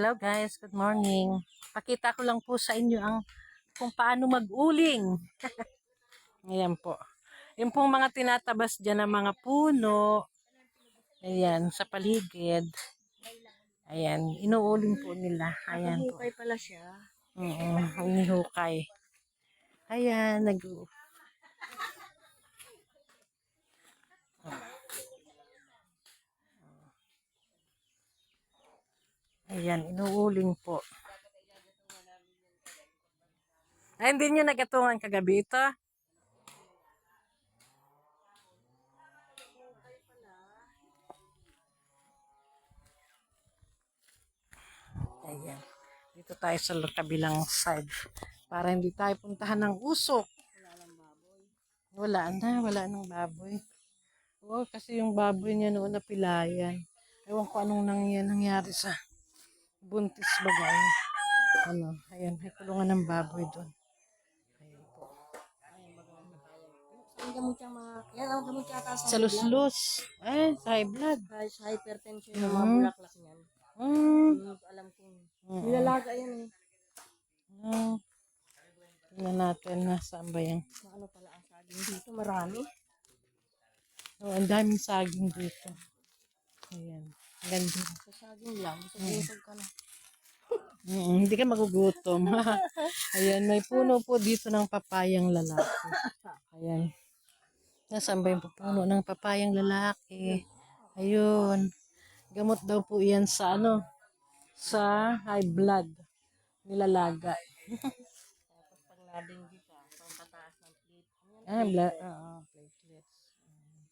Hello guys, good morning. Pakita ko lang po sa inyo ang kung paano mag-uling. Ayan po. Yung pong mga tinatabas dyan ng mga puno. Ayan, sa paligid. Ayan, inuuling po nila. Ayan po. Hukay pala siya. Oo, hinihukay. Ayan, nag Ayan, inuuling po. Ay, hindi nyo nagatungan kagabi ito? Ayan. Dito tayo sa kabilang side. Para hindi tayo puntahan ng usok. Wala na, wala nang baboy. Oo, kasi yung baboy niya noon napilayan. Ewan ko anong nangyari sa buntis bagay. Ano, ayan, may kulungan ng baboy doon. Ayan po. Sa luslus. Eh, sa high blood. Sa hypertension yung mga Mhm. bulaklak niyan. Hmm. Hindi ko alam kung Oo. nilalaga yan eh. Hmm. Tingnan natin na saan ba yan. Ano pala ang saging dito, marami. Oh, ang daming saging dito. Ayan. Ganda. Sa saging lang, sa busog ka na. Mm, hindi ka magugutom. Ayan, may puno po dito ng papayang lalaki. Ayan. Nasaan ba yung puno ng papayang lalaki? Ayun. Gamot daw po yan sa ano? Sa high blood. Nilalaga. Tapos pag nabinggi ka, pang pataas ng plate. Ah, blood. Oo, platelets. Mm.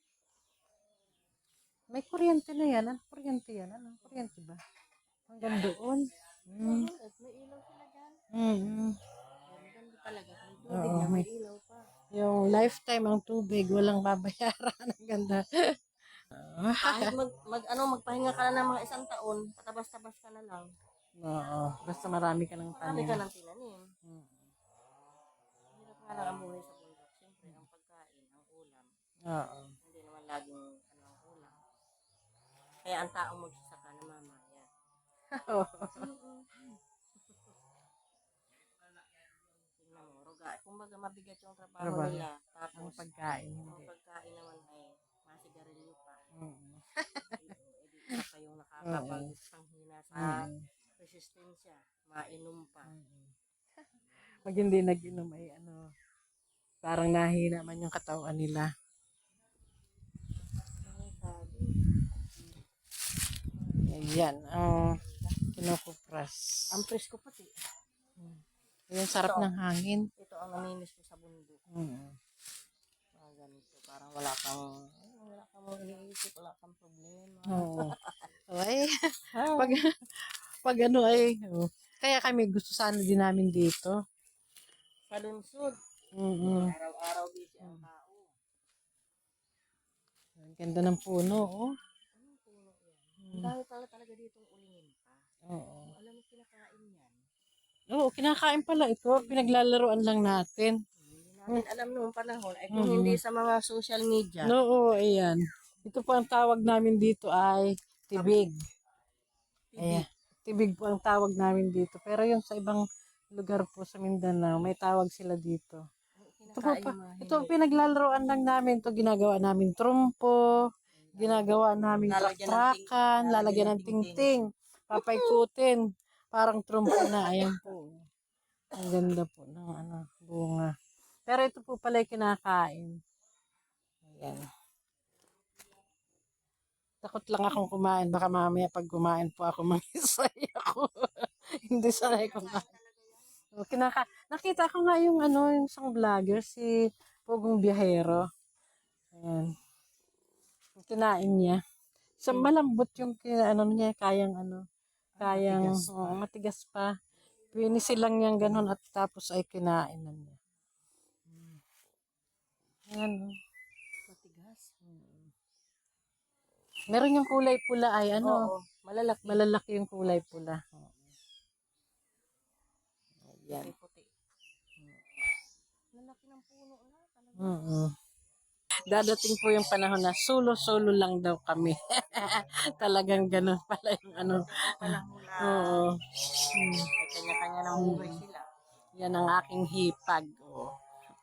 May kuryente na yan. Ano kuryente yan? Ano kuryente ba? Hanggang doon. Mm. may ilaw sila dyan. Mm. Maganda talaga. Kung tubig Oo, na, may may- ilaw pa. Yung lifetime ang tubig, walang babayaran. Ang ganda. Kahit mag, mag, ano, magpahinga ka na ng mga isang taon, patabas-tabas ka na lang. Oo. Basta marami ka ng Marami tanim. ka ng tinanim. Mm. Hirap nga lang ang buhay sa bundok. Siyempre, ang pagkain, ang ulam, Oo. hindi naman laging ano ang ulam. Kaya ang taong magsasaka na. Tingnan mo, ruga. Kumbaga mabigat yung trabaho Trabaho. nila. Ang Tapos, pagkain, ang hindi. pagkain naman ay masigarilyo pa. Mm. Edi isa pa yung nakakapagpanghina sa resistensya. Mainom pa. Pag hindi nag-inom ay ano, parang nahina man yung katawan nila. Ang sabi. Ayan. Ang kinukupras. Ang presko pati. Ayan, sarap ng hangin. Ito ang namimiss ko sa bundok. Mm. Mga ganito. Parang wala kang, wala kang iniisip, wala kang problema. Oo. Ay, pag, pag ano ay, oh. kaya kami gusto sana din namin dito. Sa lungsod, Mm araw-araw busy ang tao. Ang ganda ng puno, oh. Yan? Ang dami pala talaga ditong ulingin pa. Oo. Alam mo kinakain yan. Oo, kinakain pala ito. Pinaglalaroan lang natin. Hindi namin alam noong panahon. Ay kung hindi sa mga social media. No, oo, ayan. Ito po ang tawag namin dito ay tibig. Ayan. Tibig po ang tawag namin dito. Pero yung sa ibang lugar po sa Mindanao, may tawag sila dito. Ito po pa, ito ang pinaglalaroan lang namin. Ito ginagawa namin trumpo, ginagawa namin Lalagyan ng ting- lalagyan ng tingting, papaikutin. Parang trumpo na. Ayan po. Ang ganda po ng ano, bunga. Pero ito po pala yung kinakain. Ayan. Takot lang akong kumain. Baka mamaya pag kumain po ako, mangisay ako. Hindi sanay kumain. O, Kinaka Nakita ko nga yung ano, yung isang vlogger, si Pugong Biyahero. Ayan. Kinain niya. Sa malambot yung kina, ano niya, kayang ano, kayang, matigas pa. matigas pa. Pinisilang niyang ganun at tapos ay kinain na niya. Mm. Ayan. oh. Matigas. Meron yung kulay pula ay ano, Oo. Malalaki. malalaki yung kulay pula. Ayan. Puti. Lalaki ng puno na. Talaga. Oo. Dadating po yung panahon na solo-solo lang daw kami. Talagang ganun pala yung ano. Oo. Hmm. kanya-kanya ng buhay sila. Yan ang aking hipag. Oh.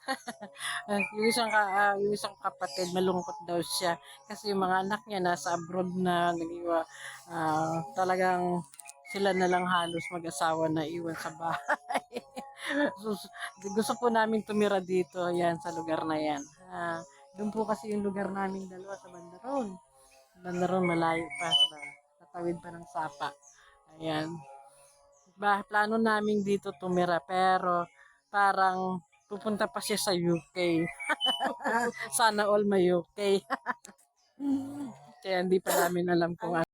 yung isang ka, ah, yung isang kapatid malungkot daw siya kasi yung mga anak niya nasa abroad na nagiwa ah, talagang sila na lang halos mag-asawa na iwan sa bahay. Sus- gusto po namin tumira dito yan sa lugar na yan. Ah, doon po kasi yung lugar namin dalawa sa Bandaron. Bandaron malayo pa sa tatawid pa ng Sapa. Ayan ba, plano namin dito tumira pero parang pupunta pa siya sa UK. Sana all may UK. Kaya hindi pa namin alam kung ano.